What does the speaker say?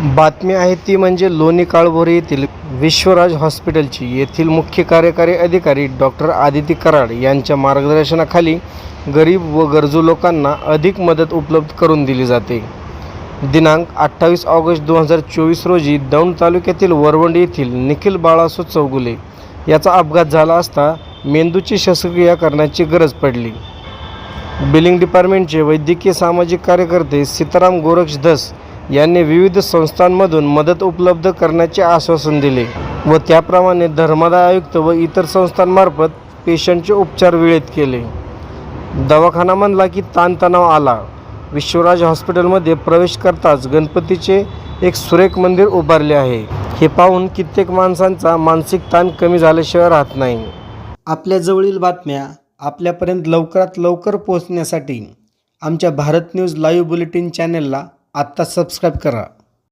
बातमी आहे ती म्हणजे लोणी काळभोरे येथील विश्वराज हॉस्पिटलची. येथील मुख्य कार्यकारी अधिकारी डॉक्टर आदिती कराड यांच्या मार्गदर्शनाखाली गरीब व गरजू लोकांना अधिक मदत उपलब्ध करून दिली जाते. दिनांक अठ्ठावीस ऑगस्ट दोन हजार चोवीस रोजी दौंड तालुक्यातील वरवंडी येथील निखिल बाळासो चौगुले याचा अपघात झाला असता मेंदूची शस्त्रक्रिया करण्याची गरज पडली. बिलिंग डिपार्टमेंटचे वैद्यकीय सामाजिक कार्यकर्ते सीताराम गोरक्ष धस यांनी विविध संस्थांमधून मदत उपलब्ध करण्याचे आश्वासन दिले व त्याप्रमाणे धर्मादाय आयुक्त व इतर संस्थांमार्फत पेशंटचे उपचार वेळेत केले. दवाखाना म्हणला की ताणतणाव आला. विश्वराज हॉस्पिटलमध्ये प्रवेश करताच गणपतीचे एक सुरेख मंदिर उभारले आहे. हे पाहून कित्येक माणसांचा मानसिक ताण कमी झाल्याशिवाय राहत नाही. आपल्या जवळील बातम्या आपल्यापर्यंत लवकरात लवकर पोहोचण्यासाठी आमच्या भारत न्यूज लाईव्ह बुलेटिन चॅनेलला आत्ता सबस्क्राईब करा.